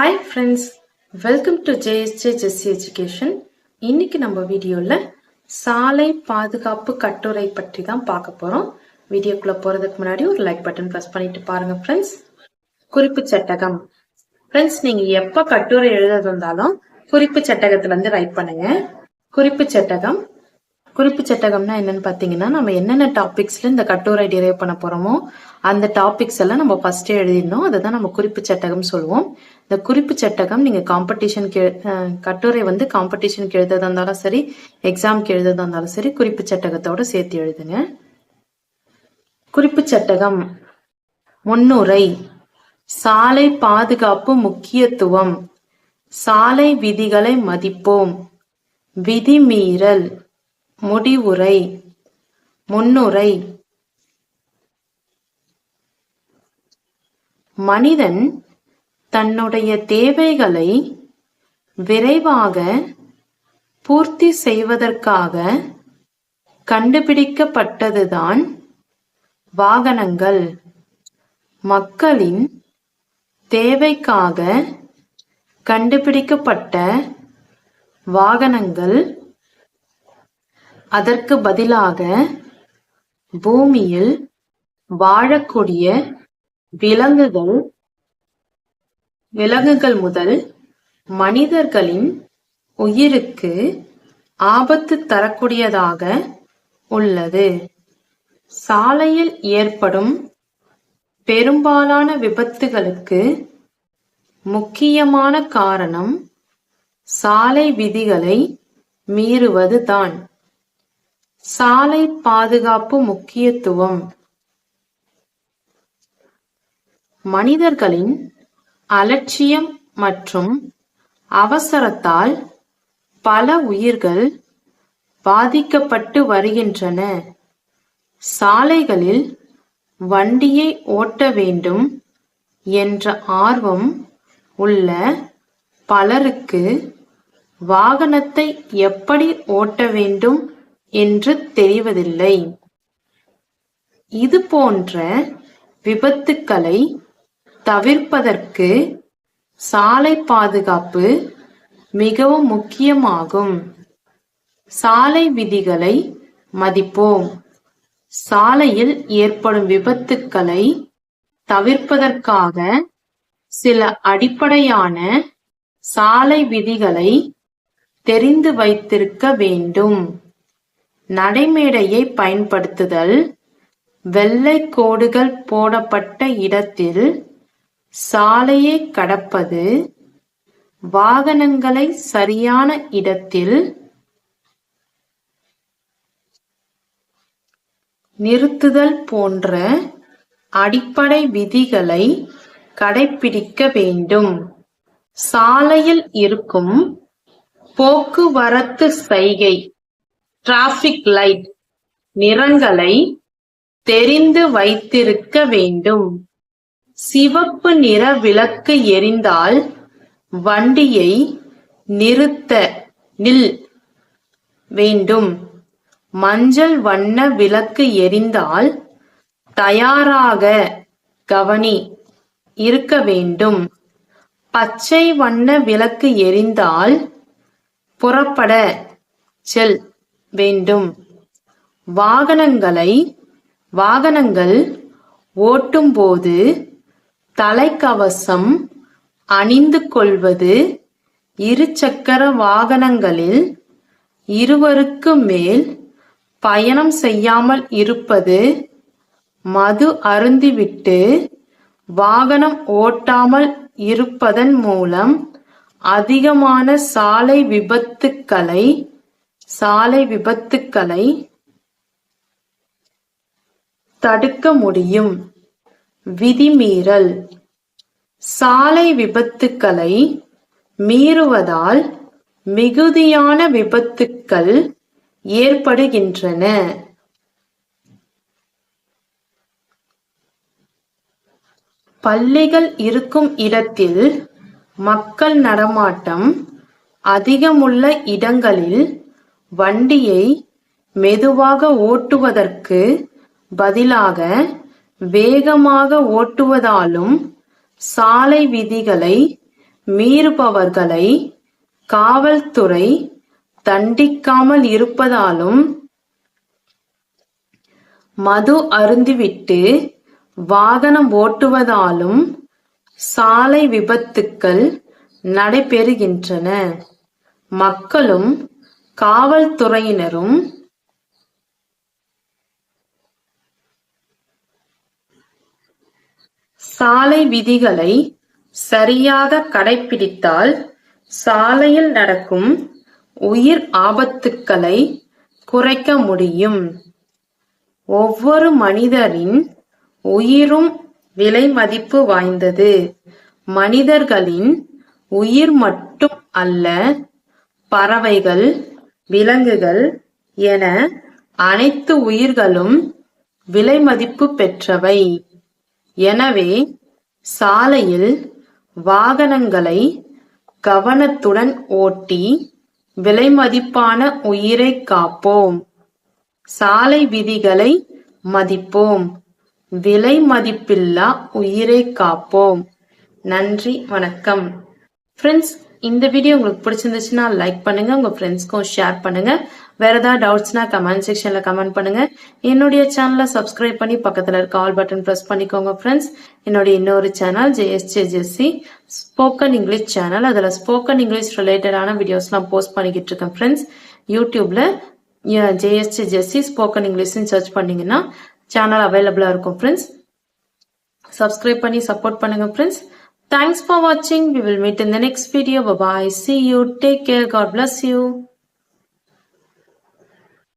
Hi friends welcome to J S J Jessy education இன்னைக்கு நம்ம வீடியோவில் சாலை பாதுகாப்பு கட்டுரை பற்றி தான் பார்க்க போகிறோம் வீடியோக்குள்ளே போகிறதுக்கு முன்னாடி ஒரு லைக் பட்டன் ப்ரெஸ் பண்ணிட்டு பாருங்க ஃப்ரெண்ட்ஸ் குறிப்பு சட்டகம். ஃப்ரெண்ட்ஸ் நீங்கள் எப்போ கட்டுரை எழுத இருந்தாலும் குறிப்பு சட்டகத்துலேருந்து ரைட் பண்ணுங்க. குறிப்பு சட்டகம். குறிப்பு சட்டகம்னா என்னன்னு பார்த்தீங்கன்னா நம்ம என்னென்ன டாபிக்ஸ்ல இந்த கட்டுரை டிரைவ் பண்ண போறோமோ அந்த டாபிக்ஸ் எல்லாம் நம்ம ஃபர்ஸ்டே எழுதிடணும். அதை தான் நம்ம குறிப்பு சட்டகம் சொல்லுவோம் இந்த குறிப்பு சட்டகம் நீங்க காம்படிஷனுக்கு கட்டுரை வந்து காம்படிஷனுக்கு எழுதுறதா இருந்தாலும் சரி எக்ஸாம்க்கு எழுதுறதா இருந்தாலும் சரி குறிப்பு சட்டகத்தோட சேர்த்து எழுதுங்க. குறிப்பு சட்டகம் முன்னுரை. சாலை பாதுகாப்பு முக்கியத்துவம். சாலை விதிகளை மதிப்போம். விதிமீறல். முடிவுரை. முன்னுரை. மனிதன் தன்னுடைய தேவைகளை விரைவாக பூர்த்தி செய்வதற்காக கண்டுபிடிக்கப்பட்டதுதான் வாகனங்கள். மக்களின் தேவைக்காக கண்டுபிடிக்கப்பட்ட வாகனங்கள். அதற்கு பதிலாக பூமியில் வாழக்கூடிய விலங்குகள். விலங்குகள் முதல் மனிதர்களின் உயிருக்கு ஆபத்து தரக்கூடியதாக உள்ளது. சாலையில் ஏற்படும் பெரும்பாலான விபத்துகளுக்கு முக்கியமான காரணம் சாலை விதிகளை மீறுவதுதான். சாலை பாதுகாப்பு முக்கியத்துவம். மனிதர்களின் அலட்சியம் மற்றும் அவசரத்தால் பல உயிர்கள் பாதிக்கப்பட்டு வருகின்றன. சாலைகளில் வண்டியை ஓட்ட வேண்டும் என்ற ஆர்வம் உள்ள பலருக்கு வாகனத்தை எப்படி ஓட்ட வேண்டும் என்று தெரிவதில்லை. இது போன்ற விபத்துக்களை தவிர்ப்பதற்கு சாலை பாதுகாப்பு மிகவும் முக்கியமாகும். சாலை விதிகளை மதிப்போம். சாலையில் ஏற்படும் விபத்துக்களை தவிர்ப்பதற்காக சில அடிப்படையான சாலை விதிகளை தெரிந்து வைத்திருக்க வேண்டும். நடைமேடையை பயன்படுத்துதல் வெள்ளை கோடுகள் போடப்பட்ட இடத்தில் சாலையை கடப்பது வாகனங்களை சரியான இடத்தில் நிறுத்துதல் போன்ற அடிப்படை விதிகளை கடைபிடிக்க வேண்டும். சாலையில் இருக்கும் போக்குவரத்து சைகை டிராபிக் லைட் நிறங்களை தெரிந்து வைத்திருக்க வேண்டும். சிவப்பு நிற விளக்கு எரிந்தால் வண்டியை நிறுத்த நில் வேண்டும். மஞ்சள் வண்ண விளக்கு எரிந்தால் தயாராக கவனி இருக்க வேண்டும். பச்சை வண்ண விளக்கு எரிந்தால் புறப்பட செல் வேண்டும். வாகனங்களை வாகனங்கள் ஓட்டும்போது தலைக்கவசம் அணிந்து கொள்வது இருசக்கர வாகனங்களில் இருவருக்கு மேல் பயணம் செய்யாமல் இருப்பது மது அருந்திவிட்டு வாகனம் ஓட்டாமல் இருப்பதன் மூலம் அதிகமான சாலை விபத்துக்களை சாலை விபத்துக்களை தடுக்க முடியும். விதிமீறல். சாலை விபத்துக்களை மீறுவதால் மிகுதியான விபத்துக்கள் ஏற்படுகின்றன. பள்ளிகள் இருக்கும் இடத்தில் மக்கள் நடமாட்டம் அதிகமுள்ள இடங்களில் வண்டியை மெதுவாக ஓட்டுவதற்கு பதிலாக வேகமாக ஓட்டுவதாலும் சாலை விதிகளை மீறுபவர்களை காவல்துறை தண்டிக்காமல் இருப்பதாலும் மது அருந்திவிட்டு வாகனம் ஓட்டுவதாலும் சாலை விபத்துக்கள் நடைபெறுகின்றன. மக்களும் காவல்துறையினரும் சாலை விதிகளை சரியாக கடைபிடித்தால் சாலையில் நடக்கும் உயிர் ஆபத்துக்களை குறைக்க முடியும். ஒவ்வொரு மனிதரின் உயிரும் விலை மதிப்பு வாய்ந்தது. மனிதர்களின் உயிர் மட்டும் அல்ல பறவைகள் விலங்குகள் என அனைத்து உயிர்களும் விலை மதிப்பு பெற்றவை. எனவே சாலையில் வாகனங்களை கவனத்துடன் ஓட்டி விலைமதிப்பான உயிரை காப்போம். சாலை விதிகளை மதிப்போம். விலை மதிப்பில்லா உயிரை காப்போம். நன்றி வணக்கம். ஃப்ரெண்ட்ஸ் இந்த வீடியோ உங்களுக்கு பிடிச்சிருந்துச்சுன்னா லைக் பண்ணுங்க உங்க ஃப்ரெண்ட்ஸ்க்கும் ஷேர் பண்ணுங்க. வேறு ஏதாவது டவுட்ஸ்னா கமெண்ட் செக்ஷனில் கமெண்ட் பண்ணுங்க. என்னுடைய சேனலை சப்ஸ்கிரைப் பண்ணி பக்கத்தில் இருக்க ஆல் பட்டன் ப்ரெஸ் பண்ணிக்கோங்க ஃப்ரெண்ட்ஸ் என்னுடைய இன்னொரு channel J S J Jessy spoken English channel அதில் ஸ்போக்கன் இங்கிலீஷ் ரிலேட்டடான வீடியோஸ்லாம் போஸ்ட் பண்ணிக்கிட்டு இருக்கேன் ஃப்ரெண்ட்ஸ் யூடியூப்பில் J S J Jessy spoken இங்கிலீஷ்னு search பண்ணீங்கன்னா சேனல் அவைலபிளாக இருக்கும் ஃப்ரெண்ட்ஸ் சப்ஸ்கிரைப் பண்ணி சப்போர்ட் பண்ணுங்கள் ஃப்ரெண்ட்ஸ் தேங்க்ஸ் ஃபார் வாட்சிங் we will meet in the next video bye bye see you take care God bless you